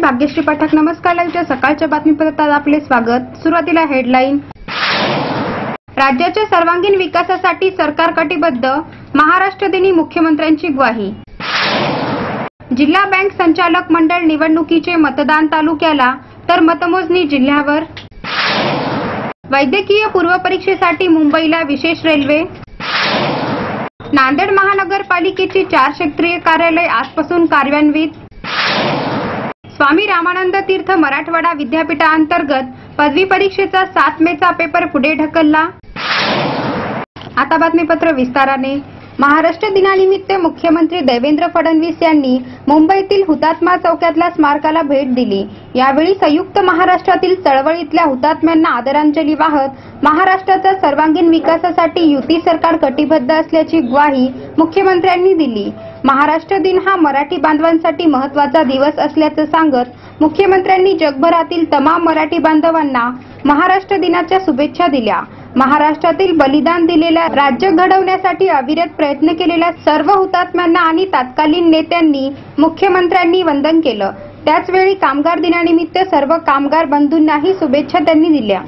भाग्यश्री पाठक नमस्कार लाईव्हच्या सकाळच्या बातमीपत्रात आपले स्वागत. सुरुवातीला हेडलाईन राज्याच्या सर्वांगीण विकासासाठी सरकार कटिबद्ध महाराष्ट्र दिनी मुख्यमंत्र्यांची ग्वाही. जिल्हा बँक संचालक मंडळ निवडणुकीचे मतदान तालुक्याला तर मतमोजणी जिल्ह्यावर. वैद्यकीय पूर्वपरीक्षेसाठी मुंबईला विशेष रेल्वे. नांदेड महानगरपालिकेची चार क्षेत्रीय कार्यालय आजपासून कार्यान्वित. स्वामी रामानंद तीर्थ मराठवाडा विद्यापीठाअंतर्गत पदवी परीक्षेचा सात मेचा पेपर पुढे ढकलला. आता बातमीपत्र विस्ताराने. महाराष्ट्र दिनानिमित्त मुख्यमंत्री देवेंद्र फडणवीस यांनी मुंबईतील हुतात्मा चौक्यातल्या स्मारकाला भेट दिली. यावेळी संयुक्त महाराष्ट्रातील चळवळीतल्या हुतात्म्यांना आदरांजली वाहत महाराष्ट्राच्या सर्वांगीण विकासासाठी युती सरकार कटिबद्ध असल्याची ग्वाही मुख्यमंत्र्यांनी दिली. महाराष्ट्र दिन हा मराठी बांधवांसाठी महत्त्वाचा दिवस असल्याचं सांगत मुख्यमंत्र्यांनी जगभरातील तमाम मराठी बांधवांना महाराष्ट्र दिनाच्या शुभेच्छा दिल्या. महाराष्ट्रातील बलिदान दिलेल्या राज्य घडवण्यासाठी अविरत प्रयत्न केलेल्या सर्व हुतात्म्यांना आणि तत्कालीन नेत्यांनी मुख्यमंत्र्यांनी वंदन केलं. त्याचवेळी कामगार दिनानिमित्त सर्व कामगार बंधूंनाही शुभेच्छा त्यांनी दिल्या.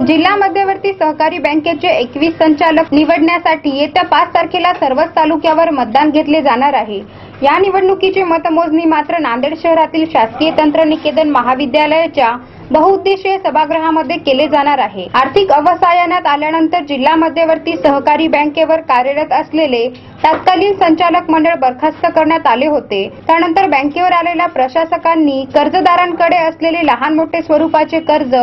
जिल्हा मध्यवर्ती सहकारी बँकेचे एकवीस संचालक निवडण्यासाठी येत्या पाच तारखेला सर्वच तालुक्यावर मतदान घेतले जाणार आहे. या निवडणुकीची मतमोजणी मात्र नांदेड शहरातील शासकीय तंत्रनिकेतन महाविद्यालयाच्या बहुउद्देशीय सभागृहामध्ये केले जाणार आहे. आर्थिक अवसायनात आल्यानंतर जिल्हा मध्यवर्ती सहकारी बँकेवर कार्यरत असलेले तत्कालीन संचालक मंडळ बरखास्त करण्यात आले होते. त्यानंतर बँकेवर आलेल्या प्रशासकांनी कर्जदारांकडे असलेले लहान मोठे स्वरूपाचे कर्ज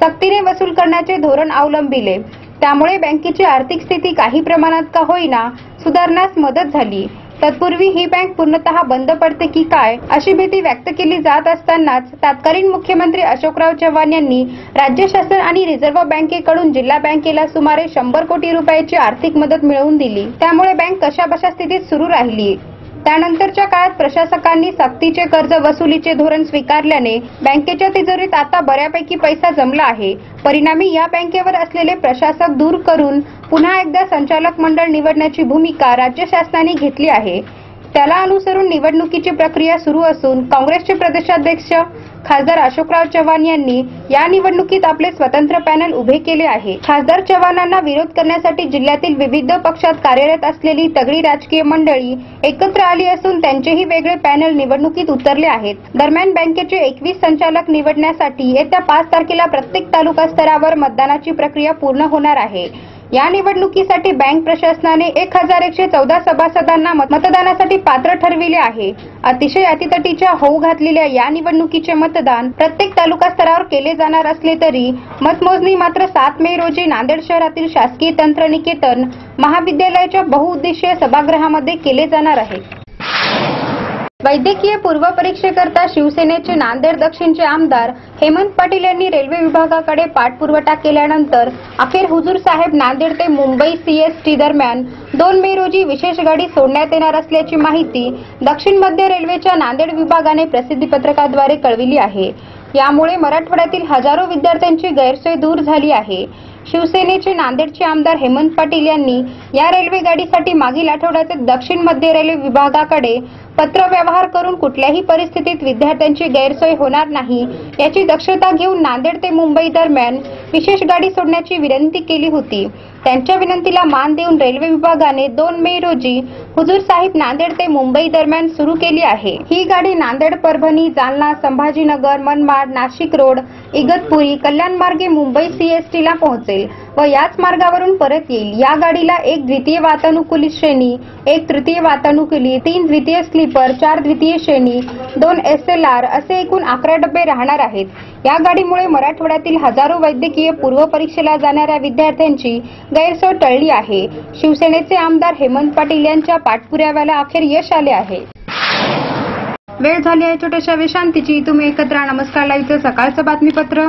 सक्तीने वसूल करण्याचे धोरण अवलंबिले. त्यामुळे बँकेची आर्थिक स्थिती काही प्रमाणात का होईना सुधारण्यास मदत झाली. तत्पूर्वी ही बँक पूर्णतः बंद पडते की काय अशी भीती व्यक्त केली जात असतानाच तत्कालीन मुख्यमंत्री अशोकराव चव्हाण यांनी राज्य शासन आणि रिझर्व्ह बँकेकडून जिल्हा बँकेला सुमारे शंभर कोटी रुपयाची आर्थिक मदत मिळवून दिली. त्यामुळे बँक कशाबशा स्थितीत सुरू राहिली? त्यानंतरच्या काळात प्रशासकांनी सक्तीचे कर्ज वसुलीचे धोरण स्वीकारल्याने बँकेच्या तिजोरीत आता बऱ्यापैकी पैसा जमला आहे. परिणामी या बँकेवर असलेले प्रशासक दूर करून पुन्हा एकदा संचालक मंडळ निवडण्याची भूमिका राज्य शासनाने घेतली आहे. त्याला अनुसरून निवडणुकीची प्रक्रिया सुरू असून काँग्रेसचे प्रदेशाध्यक्ष खासदार अशोकराव चव्हाण यांनी या निवडणुकीत आपले स्वतंत्र पॅनल उभे केले आहे. खासदार चव्हाणांना विरोध करण्यासाठी जिल्ह्यातील विविध पक्षात कार्यरत असलेली तगडी राजकीय मंडळी एकत्र आली असून त्यांचेही वेगळे पॅनल निवडणुकीत उतरले आहेत. दरम्यान बँकेचे एकवीस संचालक निवडण्यासाठी येत्या पाच तारखेला प्रत्येक तालुका स्तरावर मतदानाची प्रक्रिया पूर्ण होणार आहे. या निवडणुकीसाठी बँक प्रशासनाने एक हजार एकशे चौदा सभासदांना मत- मतदानासाठी पात्र ठरविले आहे. अतिशय अतितटीच्या होऊ घातलेल्या या निवडणुकीचे मतदान प्रत्येक तालुका स्तरावर केले जाणार असले तरी मतमोजणी मात्र सात मे रोजी नांदेड शहरातील शासकीय तंत्रनिकेतन महाविद्यालयाच्या बहुउद्देशीय सभागृहामध्ये केले जाणार आहे. वैद्यकीय पूर्व परीक्षेकरता शिवसेनेचे नांदेड दक्षिणचे आमदार हेमंत पाटील यांनी रेल्वे विभागाकडे पाठपुरवठा केल्यानंतर अखेर हुजूर साहेब नांदेड ते मुंबई सीएसटी दरम्यान दोन मे रोजी विशेष गाडी सोडण्यात येणार असल्याची माहिती दक्षिण मध्य रेल्वेच्या नांदेड विभागाने प्रसिद्धीपत्रकाद्वारे कळविली आहे. यामुळे मराठवाड्यातील हजारो विद्यार्थ्यांची गैरसोय दूर झाली आहे. शिवसेनेचे नांदेडचे आमदार हेमंत पाटील यांनी या रेल्वे गाडीसाठी मागील आठवड्यात दक्षिण मध्य रेल्वे विभागाकडे पत्रव्यवहार करून कुठल्याही परिस्थितीत विद्यार्थ्यांची गैरसोय होणार नाही याची दक्षता घेऊन नांदेड ते मुंबई दरम्यान विशेष गाडी सोडण्याची विनंती केली होती. त्यांच्या विनंतीला मान देऊन रेल्वे विभागाने दोन मे रोजी हुजूर साहिब नांदेड ते मुंबई दरम्यान सुरू केली आहे. ही गाडी नांदेड परभणी जालना संभाजीनगर मनमाड नाशिक रोड इगतपुरी कल्याण मार्गे मुंबई सीएसटी ला पोहोचेल व याच मार्गावरून परत येईल. या गाडीला एक द्वितीय वातानुकूलित श्रेणी एक तृतीय वातानुकूलित तीन द्वितीय स्लीपर चार द्वितीय श्रेणी दोन एस एल आर असे एकूण अकरा डबे राहणार आहेत. या गाडीमुळे मराठवाड्यातील हजारो वैद्यकीय पूर्व परीक्षेला जाणाऱ्या विद्यार्थ्यांची गैरसोय टळली आहे. शिवसेनेचे आमदार हेमंत पाटील यांच्या पाठपुराव्याला अखेर यश आले आहे. वेळ झाली आहे छोट्याशा विश्रांतीची. तुम्ही एकत्र नमस्कार. लाईव्हचं सकाळचं बातमीपत्र.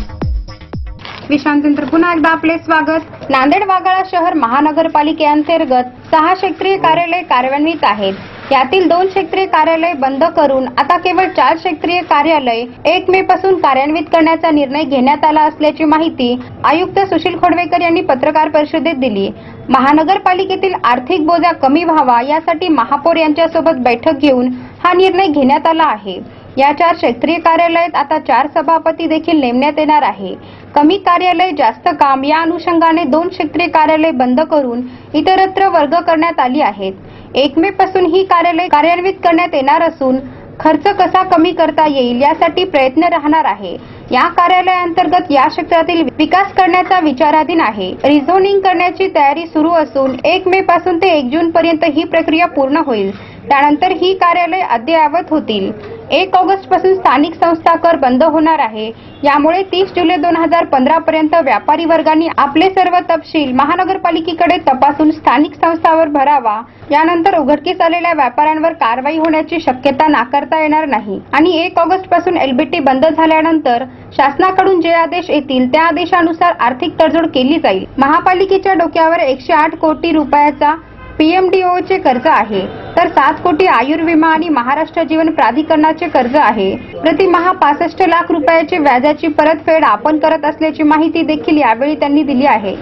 विश्रांतीनंतर पुन्हा एकदा आपले स्वागत. नांदेड वाघाळा शहर महानगरपालिकेअंतर्गत सहा क्षेत्रीय कार्यालय कार्यान्वित आहेत. यातील दोन क्षेत्रीय कार्यालय बंद करून आता केवळ चार क्षेत्रीय कार्यालय एक मे पासून कार्यान्वित करण्याचा निर्णय घेण्यात आला असल्याची माहिती आयुक्त सुशील खोडवेकर यांनी पत्रकार परिषदेत दिली. महानगरपालिकेतील आर्थिक बोजा कमी व्हावा यासाठी महापौर यांच्यासोबत बैठक घेऊन हा निर्णय घेण्यात आला आहे. या चार क्षेत्रीय कार्यालयात आता चार सभापती देखील नेमण्यात येणार आहे. कमी कार्यालय जास्त काम या अनुषंगाने दोन क्षेत्रीय कार्यालय बंद करून इतरत्र वर्ग करण्यात आली आहेत. एक मे पासून ही कार्यालय कार्यान्वित करण्यात येणार असून खर्च कसा कमी करता येईल यासाठी प्रयत्न राहणार आहे. या कार्यालयांतर्गत या क्षेत्रातील विकास करण्याचा विचाराधीन आहे. रिझोनिंग करण्याची तयारी सुरू असून एक मे पासून ते एक जून पर्यंत ही प्रक्रिया पूर्ण होईल. त्यानंतर ही कार्यालय अद्ययावत होतील. एक ऑगस्टपासून स्थानिक संस्था कर बंद होणार आहे. यामुळे तीस जुलै दोन हजार पंधरा पर्यंत व्यापारी वर्गांनी आपले सर्व तपशील महानगरपालिकेकडे तपासून स्थानिक संस्थावर भरावा. यानंतर उघडकीस आलेल्या व्यापाऱ्यांवर कारवाई होण्याची शक्यता नाकारता येणार नाही. आणि एक ऑगस्टपासून एलबीटी बंद झाल्यानंतर शासनाकडून जे आदेश येतील त्या आदेशानुसार आर्थिक तडजोड केली जाईल. महापालिकेच्या डोक्यावर एकशे आठ कोटी रुपयाचा पीएमडीओचे कर्ज आहे. तर सात कोटी आयुर्विमा आणि महाराष्ट्र जीवन प्राधिकरणाचे कर्ज आहे. प्रतिमहा पासष्ट लाख रुपयाचे व्याजाची परतफेड आपण करत असल्याची माहिती देखील यावेळी त्यांनी दिली आहे.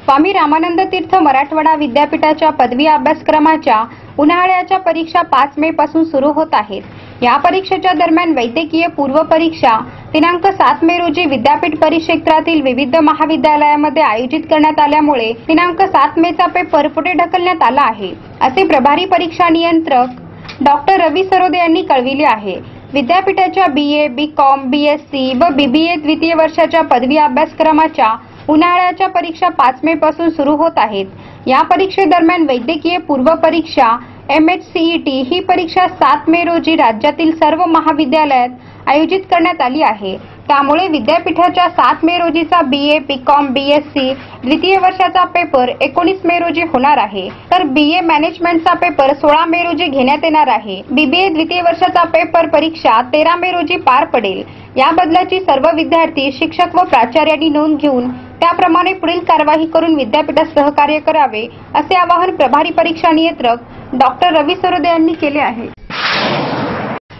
स्वामी रामानंद तीर्थ मराठवाडा विद्यापीठाच्या पदवी अभ्यासक्रमाच्या उन्हाळ्याच्या परीक्षा पाच मे पासून सुरू होत आहेत. या परीक्षेच्या दरम्यान वैद्यकीय पूर्व परीक्षा दिनांक सात मे रोजी विद्यापीठ परिक्षेत्रातील विविध महाविद्यालयामध्ये आयोजित करण्यात आल्यामुळे दिनांक सात मेचा पेपर पुढे ढकलण्यात आला आहे असे प्रभारी परीक्षा नियंत्रक डॉक्टर रवी सरोदे यांनी कळविले आहे. विद्यापीठाच्या B A B com B S C व बीबीए द्वितीय वर्षाच्या पदवी अभ्यासक्रमाच्या उन्हाळ्याच्या परीक्षा पाच मे पासून सुरू होत आहेत. या परीक्षेदरम्यान वैद्यकीय पूर्व परीक्षा एम एच सीईटी ही परीक्षा सात मे रोजी राज्यातील सर्व महाविद्यालयात आयोजित करण्यात आली आहे. त्यामुळे विद्यापीठाच्या सात मे रोजीचा B A B com B S C द्वितीय वर्षाचा पेपर एकोणीस मे रोजी होणार आहे. तर बी ए मॅनेजमेंटचा पेपर सोळा मे रोजी घेण्यात येणार आहे. बीबीए द्वितीय वर्षाचा पेपर परीक्षा तेरा मे रोजी पार पडेल. या बदलाची सर्व विद्यार्थी शिक्षक व प्राचार्यांनी नोंद घेऊन त्याप्रमाणे पुढील कारवाई करून विद्यापीठात सहकार्य करावे असे आवाहन प्रभारी परीक्षा नियंत्रक डॉक्टर रवी सरोदे यांनी केले आहे.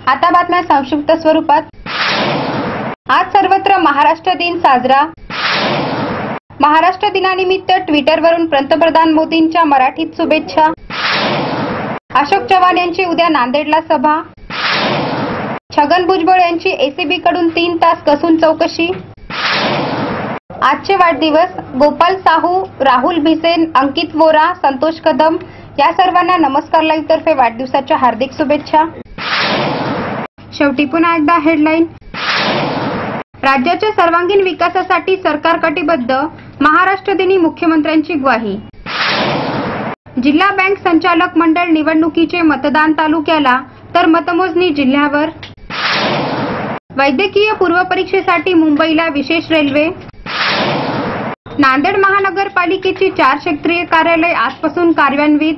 आता बातम्या संक्षिप्त स्वरूपात. आज सर्वत्र महाराष्ट्र दिन साजरा. महाराष्ट्र दिनानिमित्त ट्विटरवरून पंतप्रधान मोदींच्या मराठीत शुभेच्छा. अशोक चव्हाण यांची उद्या नांदेडला सभा. छगन भुजबळ यांची एसीबी कडून तीन तास कसून चौकशी. आजचे वाढदिवस गोपाल साहू राहुल भिसेन अंकित वोरा संतोष कदम या सर्वांना नमस्कार लाईव्ह तर्फे वाढदिवसाच्या हार्दिक शुभेच्छा. शेवटी पुन्हा एकदा हेडलाईन राज्याच्या सर्वांगीण विकासासाठी सरकार कटिबद्ध महाराष्ट्र दिनी मुख्यमंत्र्यांची ग्वाही. जिल्हा बँक संचालक मंडळ निवडणुकीचे मतदान तालुक्याला तर मतमोजणी जिल्ह्यावर. वैद्यकीय पूर्वपरीक्षेसाठी मुंबईला विशेष रेल्वे. नांदेड महानगरपालिकेची चार क्षेत्रीय कार्यालय आजपासून कार्यान्वित.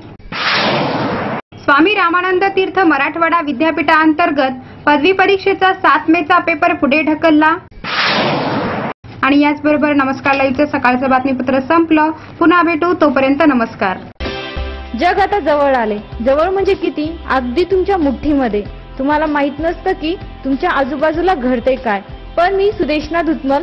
स्वामी रामानंद तीर्थ मराठवाडा विद्यापीठाअंतर्गत पदवी परीक्षेचा सात मेचा पेपर पुढे ढकलला. आणि याचबरोबर नमस्कार लाईव्हचं सकाळचं बातमीपत्र संपलं. पुन्हा भेटू. तोपर्यंत नमस्कार. जग आता जवळ आले जवळ म्हणजे किती? अगदी तुमच्या मुठ्ठीमध्ये. तुम्हाला माहीत नसतं की तुमच्या आजूबाजूला घडते काय. पण मी सुदेशना धुतमल